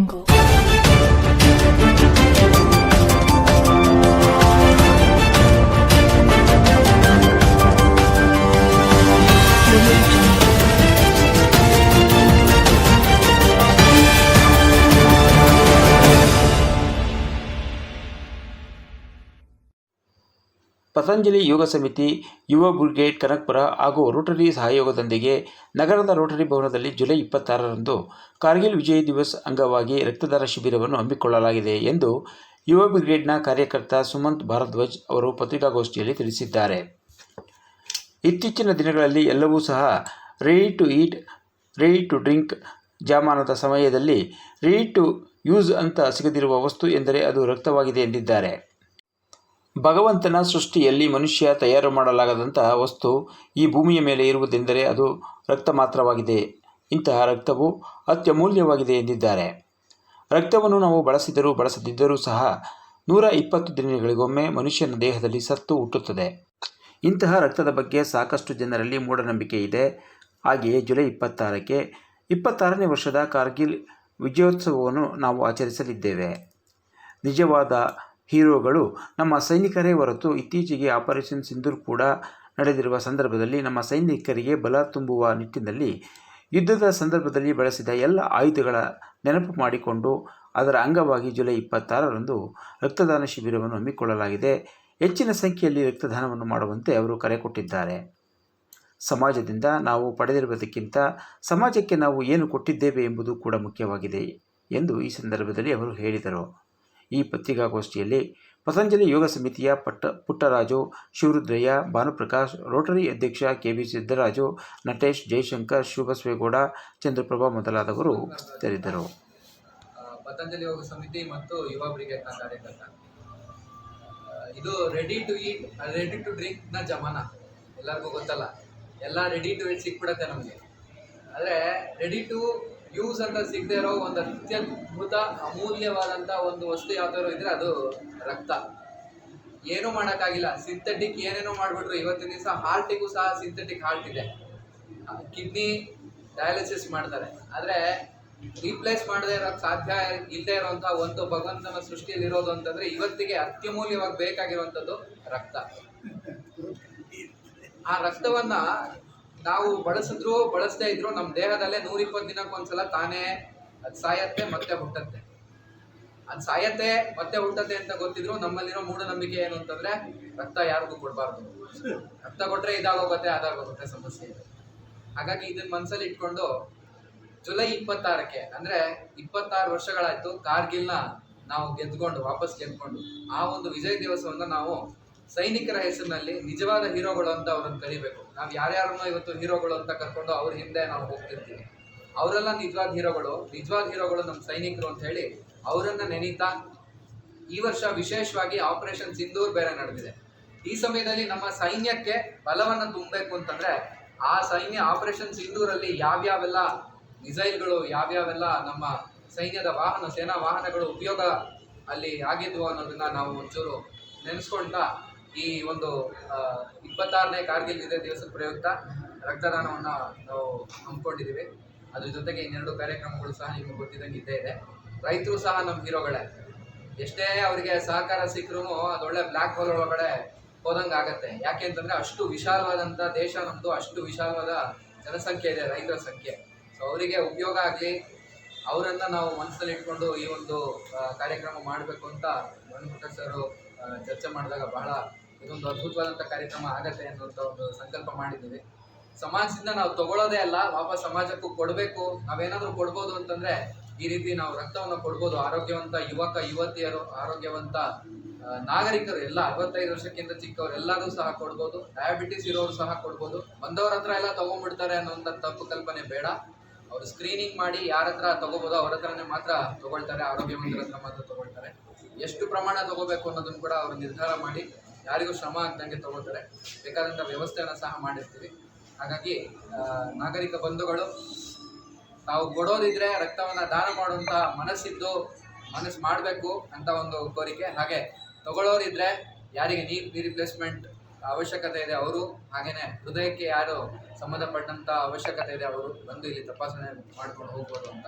jungle. Patanjali ಯೋಗ ಸಮಿತಿ, ಯುವ brigade Kanakapura ಹಾಗೂ ರೋಟರಿ ಸಹಯೋಗದೊಂದಿಗೆ ನಗರದ ರೋಟರಿ ಭವನದಲ್ಲಿ ಜುಲೈ ಇಪ್ಪತ್ತಾರರಂದು ಕಾರ್ಗಿಲ್ ವಿಜಯ ದಿವಸ್ ಅಂಗವಾಗಿ ರಕ್ತದಾನ ಶಿಬಿರವನ್ನು ಹಮ್ಮಿಕೊಳ್ಳಲಾಗಿದೆ ಎಂದು ಯುವ ಬ್ರಿಗೇಡ್ನ ಕಾರ್ಯಕರ್ತ ಸುಮಂತ್ ಭಾರದ್ವಾಜ್ ಅವರು ಪತ್ರಿಕಾಗೋಷ್ಠಿಯಲ್ಲಿ ತಿಳಿಸಿದ್ದಾರೆ. ಇತ್ತೀಚಿನ ದಿನಗಳಲ್ಲಿ ಎಲ್ಲವೂ ಸಹ ready to eat ready to drink ಜಾಮಾನದ ಸಮಯದಲ್ಲಿ ರೆಡಿ ಟು ಯೂಸ್ ಅಂತ ಸಿಗದಿರುವ ವಸ್ತು ಎಂದರೆ ಅದು ರಕ್ತವಾಗಿದೆ ಎಂದಿದ್ದಾರೆ. ಭಗವಂತನ ಸೃಷ್ಟಿಯಲ್ಲಿ ಮನುಷ್ಯ ತಯಾರು ಮಾಡಲಾಗದಂತಹ ವಸ್ತು ಈ ಭೂಮಿಯ ಮೇಲೆ ಇರುವುದೆಂದರೆ ಅದು ರಕ್ತ ಮಾತ್ರವಾಗಿದೆ ಇಂತಹ ರಕ್ತವು ಅತ್ಯಮೂಲ್ಯವಾಗಿದೆ ಎಂದಿದ್ದಾರೆ. ರಕ್ತವನ್ನು ನಾವು ಬಳಸಿದರೂ ಬಳಸದಿದ್ದರೂ ಸಹ ನೂರ ಇಪ್ಪತ್ತು ದಿನಗಳಿಗೊಮ್ಮೆ ಮನುಷ್ಯನ ದೇಹದಲ್ಲಿ ಸತ್ತು ಹುಟ್ಟುತ್ತದೆ. ಇಂತಹ ರಕ್ತದ ಬಗ್ಗೆ ಸಾಕಷ್ಟು ಜನರಲ್ಲಿ ಮೂಢನಂಬಿಕೆ ಇದೆ. ಹಾಗೆಯೇ ಜುಲೈ ಇಪ್ಪತ್ತಾರಕ್ಕೆ ಇಪ್ಪತ್ತಾರನೇ ವರ್ಷದ ಕಾರ್ಗಿಲ್ ವಿಜಯೋತ್ಸವವನ್ನು ನಾವು ಆಚರಿಸಲಿದ್ದೇವೆ. ನಿಜವಾದ ಹೀರೋಗಳು, ನಮ್ಮ ಸೈನಿಕರೇ ಹೊರತು ಇತ್ತೀಚೆಗೆ ಆಪರೇಷನ್ ಸಿಂಧೂರ್ ಕೂಡ ನಡೆದಿರುವ ಸಂದರ್ಭದಲ್ಲಿ ನಮ್ಮ ಸೈನಿಕರಿಗೆ ಬಲ ತುಂಬುವ ನಿಟ್ಟಿನಲ್ಲಿ ಯುದ್ಧದ ಸಂದರ್ಭದಲ್ಲಿ ಬಳಸಿದ ಎಲ್ಲ ಆಯುಧಗಳ ನೆನಪು ಮಾಡಿಕೊಂಡು ಅದರ ಅಂಗವಾಗಿ ಜುಲೈ ಇಪ್ಪತ್ತಾರರಂದು ರಕ್ತದಾನ ಶಿಬಿರವನ್ನು ಹಮ್ಮಿಕೊಳ್ಳಲಾಗಿದೆ. ಹೆಚ್ಚಿನ ಸಂಖ್ಯೆಯಲ್ಲಿ ರಕ್ತದಾನವನ್ನು ಮಾಡುವಂತೆ ಅವರು ಕರೆ ಕೊಟ್ಟಿದ್ದಾರೆ. ಸಮಾಜದಿಂದ ನಾವು ಪಡೆದಿರುವುದಕ್ಕಿಂತ ಸಮಾಜಕ್ಕೆ ನಾವು ಏನು ಕೊಟ್ಟಿದ್ದೇವೆ ಎಂಬುದು ಕೂಡ ಮುಖ್ಯವಾಗಿದೆ ಎಂದು ಈ ಸಂದರ್ಭದಲ್ಲಿ ಅವರು ಹೇಳಿದರು. ಈ ಪತ್ರಿಕಾಗೋಷ್ಠಿಯಲ್ಲಿ ಪತಂಜಲಿ ಯೋಗ ಸಮಿತಿಯ ಪಟ್ಟ ಪುಟ್ಟರಾಜು, ಶಿವರುದ್ರಯ್ಯ, ಭಾನುಪ್ರಕಾಶ್, ರೋಟರಿ ಅಧ್ಯಕ್ಷ ಕೆ ಬಿ ಸಿದ್ದರಾಜು, ನಟೇಶ್ ಜಯಶಂಕರ್ ಶಿವಬಸವೇಗೌಡ, ಚಂದ್ರಪ್ರಭಾ ಮೊದಲಾದವರು ಉಪಸ್ಥಿತರಿದ್ದರು. ಪತಂಜಲಿ ಯೋಗ ಸಮಿತಿ ಮತ್ತು ಯುವ ಬ್ರಿಗೇಡ್ನ ಕಾರ್ಯಕರ್ತ. ಇದು ready to eat ready to ಡ್ರಿಂಕ್ನ ಜಮಾನ. ಎಲ್ಲರಿಗೂ ಗೊತ್ತಲ್ಲ. ಎಲ್ಲ ರೆಡಿ ಟು ಈಟ್ ಸಿಕ್ಬಿಡತ್ತೆ ನಮಗೆ. ಆದರೆ ರೆಡಿ ಟು ಯೂಸ್ ಅಂತ ಸಿಗದೆ ಇರೋ ಒಂದು ಅತ್ಯದ್ಭುತ ಅಮೂಲ್ಯವಾದಂಥ ಒಂದು ವಸ್ತು ಯಾವ್ದಾದ್ರು ಇದ್ರೆ ಅದು ರಕ್ತ. ಏನೂ ಮಾಡೋಕ್ಕಾಗಿಲ್ಲ. ಸಿಂಥೆಟಿಕ್ ಏನೇನೋ ಮಾಡಿಬಿಟ್ರು. ಇವತ್ತಿನ ದಿವಸ ಹಾರ್ಟಿಗೂ ಸಹ ಸಿಂಥೆಟಿಕ್ ಹಾರ್ಟ್ ಇದೆ. ಕಿಡ್ನಿ ಡಯಾಲಿಸಿಸ್ ಮಾಡ್ತಾರೆ. ಆದರೆ ರೀಪ್ಲೇಸ್ ಮಾಡದೇ ಇರೋಕ್ಕೆ ಸಾಧ್ಯ ಇಲ್ಲದೆ ಇರೋಂಥ ಒಂದು ಭಗವಂತನ ಸೃಷ್ಟಿಯಲ್ಲಿ ಇರೋದು ಅಂತಂದ್ರೆ ಇವತ್ತಿಗೆ ಅತ್ಯಮೂಲ್ಯವಾಗಿ ಬೇಕಾಗಿರುವಂಥದ್ದು ರಕ್ತ. ಆ ರಕ್ತವನ್ನ ನಾವು ಬಳಸಿದ್ರು, ಬಳಸದೇ ಇದ್ರು ನಮ್ಮ ದೇಹದಲ್ಲೇ ನೂರ ಇಪ್ಪತ್ತು ದಿನಕ್ಕೊಂದ್ಸಲ ತಾನೇ ಅದು ಸಾಯತ್ತೆ, ಮತ್ತೆ ಹುಟ್ಟತ್ತೆ. ಅದು ಸಾಯತ್ತೆ, ಮತ್ತೆ ಹುಟ್ಟತ್ತೆ ಅಂತ ಗೊತ್ತಿದ್ರು ನಮ್ಮಲ್ಲಿರೋ ಮೂಢನಂಬಿಕೆ ಏನು ಅಂತಂದ್ರೆ ರಕ್ತ ಯಾರಿಗೂ ಕೊಡಬಾರ್ದು. ರಕ್ತ ಕೊಟ್ರೆ ಇದಾಗೋಗುತ್ತೆ, ಅದಾಗೋಗುತ್ತೆ ಸಮಸ್ಯೆ ಇದೆ. ಹಾಗಾಗಿ ಇದನ್ನ ಮನಸ್ಸಲ್ಲಿ ಇಟ್ಕೊಂಡು ಜುಲೈ ಇಪ್ಪತ್ತಾರಕ್ಕೆ, ಅಂದ್ರೆ ಇಪ್ಪತ್ತಾರು ವರ್ಷಗಳಾಯ್ತು ಕಾರ್ಗಿಲ್ನ ನಾವು ಗೆದ್ಕೊಂಡು ವಾಪಸ್ ಗೆದ್ಕೊಂಡು ಆ ಒಂದು ವಿಜಯ ದಿವಸವನ್ನು ನಾವು ಸೈನಿಕರ ಹೆಸರಿನಲ್ಲಿ ನಿಜವಾದ ಹೀರೋಗಳು ಅಂತ ಅವ್ರನ್ನ ಕರಿಬೇಕು. ನಾವು ಯಾರ್ಯಾರನ್ನೋ ಇವತ್ತು ಹೀರೋಗಳು ಅಂತ ಕರ್ಕೊಂಡು ಅವ್ರ ಹಿಂದೆ ನಾವು ಹೋಗ್ತಿರ್ತೀವಿ. ಅವರೆಲ್ಲ ನಿಜವಾದ ಹೀರೋಗಳು ನಿಜವಾದ ಹೀರೋಗಳು ನಮ್ಮ ಸೈನಿಕರು ಅಂತ ಹೇಳಿ ಅವರನ್ನ ನೆನೀತಾ ಈ ವರ್ಷ ವಿಶೇಷವಾಗಿ ಆಪರೇಷನ್ ಸಿಂಧೂರ್ ಬೇರೆ ನಡೆದಿದೆ. ಈ ಸಮಯದಲ್ಲಿ ನಮ್ಮ ಸೈನ್ಯಕ್ಕೆ ಬಲವನ್ನ ತುಂಬಬೇಕು ಅಂತಂದ್ರೆ ಆ ಸೈನ್ಯ ಆಪರೇಷನ್ ಸಿಂಧೂರಲ್ಲಿ ಯಾವ್ಯಾವೆಲ್ಲ ಮಿಸೈಲ್ಗಳು, ಯಾವ್ಯಾವೆಲ್ಲ ನಮ್ಮ ಸೈನ್ಯದ ವಾಹನ, ಸೇನಾ ವಾಹನಗಳು ಉಪಯೋಗ ಅಲ್ಲಿ ಆಗಿದ್ವು ಅನ್ನೋದನ್ನ ನಾವು ಒಂಚೂರು ನೆನೆಸ್ಕೊಳ್ತಾ ಈ ಒಂದು ಇಪ್ಪತ್ತಾರನೇ ಕಾರ್ಗಿಲ್ ವಿಜಯ ದಿವಸದ ಪ್ರಯುಕ್ತ ರಕ್ತದಾನವನ್ನು ನಾವು ಹಮ್ಮಿಕೊಂಡಿದ್ದೀವಿ. ಅದ್ರ ಜೊತೆಗೆ ಇನ್ನೆರಡು ಕಾರ್ಯಕ್ರಮಗಳು ಸಹ ನಿಮಗೆ ಗೊತ್ತಿದ್ದಂಗೆ ಇದ್ದೇ ಇದೆ. ರೈತರು ಸಹ ನಮ್ಮ ಹೀರೋಗಳೇ. ಎಷ್ಟೇ ಅವರಿಗೆ ಸಹಕಾರ ಸಿಕ್ಕರೂ ಅದೊಳ್ಳೆ ಬ್ಲ್ಯಾಕ್ ಹೋಲ್ ಒಳಗಡೆ ಹೋದಂಗೆ ಆಗತ್ತೆ. ಯಾಕೆ ಅಂತಂದ್ರೆ ಅಷ್ಟು ವಿಶಾಲವಾದಂಥ ದೇಶ ನಮ್ಮದು ಅಷ್ಟು ವಿಶಾಲವಾದ ಜನಸಂಖ್ಯೆ ಇದೆ, ರೈತರ ಸಂಖ್ಯೆ. ಸೊ ಅವರಿಗೆ ಉಪಯೋಗ ಆಗಲಿ, ಅವರನ್ನ ನಾವು ಮನಸ್ಸಲ್ಲಿ ಇಟ್ಕೊಂಡು ಈ ಒಂದು ಕಾರ್ಯಕ್ರಮ ಮಾಡಬೇಕು ಅಂತ ಮಣಿಪ್ರಕಾಶ್ ಸರ್ ಚರ್ಚೆ ಮಾಡಿದಾಗ ಬಹಳ ಇದೊಂದು ಅದ್ಭುತವಾದಂಥ ಕಾರ್ಯಕ್ರಮ ಆಗತ್ತೆ ಅನ್ನುವಂತ ಒಂದು ಸಂಕಲ್ಪ ಮಾಡಿದ್ದೀವಿ. ಸಮಾಜದಿಂದ ನಾವು ತಗೊಳ್ಳೋದೇ ಅಲ್ಲ, ವಾಪಸ್ ಸಮಾಜಕ್ಕೂ ಕೊಡಬೇಕು. ನಾವೇನಾದ್ರೂ ಕೊಡ್ಬೋದು ಅಂತಂದ್ರೆ ಈ ರೀತಿ ನಾವು ರಕ್ತವನ್ನು ಕೊಡ್ಬೋದು. ಆರೋಗ್ಯವಂತ ಯುವಕ, ಯುವತಿಯರು, ಆರೋಗ್ಯವಂತ ನಾಗರಿಕರು ಎಲ್ಲ ಅರವತ್ತೈದು ವರ್ಷಕ್ಕಿಂತ ಚಿಕ್ಕವರು ಎಲ್ಲರೂ ಸಹ ಕೊಡ್ಬೋದು. ಡಯಾಬಿಟಿಸ್ ಇರೋರು ಸಹ ಕೊಡ್ಬೋದು. ಬಂದವ್ರ ಹತ್ರ ಎಲ್ಲ ತಗೊಂಡ್ಬಿಡ್ತಾರೆ ಅನ್ನೋಂತ ತಪ್ಪು ಕಲ್ಪನೆ ಬೇಡ. ಅವರು ಸ್ಕ್ರೀನಿಂಗ್ ಮಾಡಿ ಯಾರ ಹತ್ರ ತಗೋಬೋದು ಅವ್ರ ಹತ್ರನೇ ಮಾತ್ರ ತಗೊಳ್ತಾರೆ. ಆರೋಗ್ಯವಂತರ ಹತ್ರ ಮಾತ್ರ ತಗೊಳ್ತಾರೆ. ಎಷ್ಟು ಪ್ರಮಾಣ ತಗೋಬೇಕು ಅನ್ನೋದನ್ನು ಕೂಡ ಅವರು ನಿರ್ಧಾರ ಮಾಡಿ ಯಾರಿಗೂ ಶ್ರಮ ಆಗ್ದಂಗೆ ತಗೋತಾರೆ ಬೇಕಾದಂಥ ವ್ಯವಸ್ಥೆಯನ್ನು ಸಹ ಮಾಡಿರ್ತೀವಿ. ಹಾಗಾಗಿ ನಾಗರಿಕ ಬಂಧುಗಳು, ತಾವು ಕೊಡೋದಿದ್ರೆ ರಕ್ತವನ್ನ ದಾನ ಮಾಡುವಂತ ಮನಸ್ಸಿದ್ದು ಮನಸ್ಸು ಮಾಡಬೇಕು ಅಂತ ಒಂದು ಕೋರಿಕೆ. ಹಾಗೆ ತಗೊಳ್ಳೋರಿದ್ರೆ ಯಾರಿಗೆ ನೀ ರಿಪ್ಲೇಸ್ಮೆಂಟ್ ಅವಶ್ಯಕತೆ ಇದೆ ಅವರು, ಹಾಗೇನೆ ಹೃದಯಕ್ಕೆ ಯಾರು ಸಂಬಂಧಪಟ್ಟಂತ ಅವಶ್ಯಕತೆ ಇದೆ ಅವರು ಬಂದು ಇಲ್ಲಿ ತಪಾಸಣೆ ಮಾಡ್ಕೊಂಡು ಹೋಗ್ಬೋದು ಅಂತ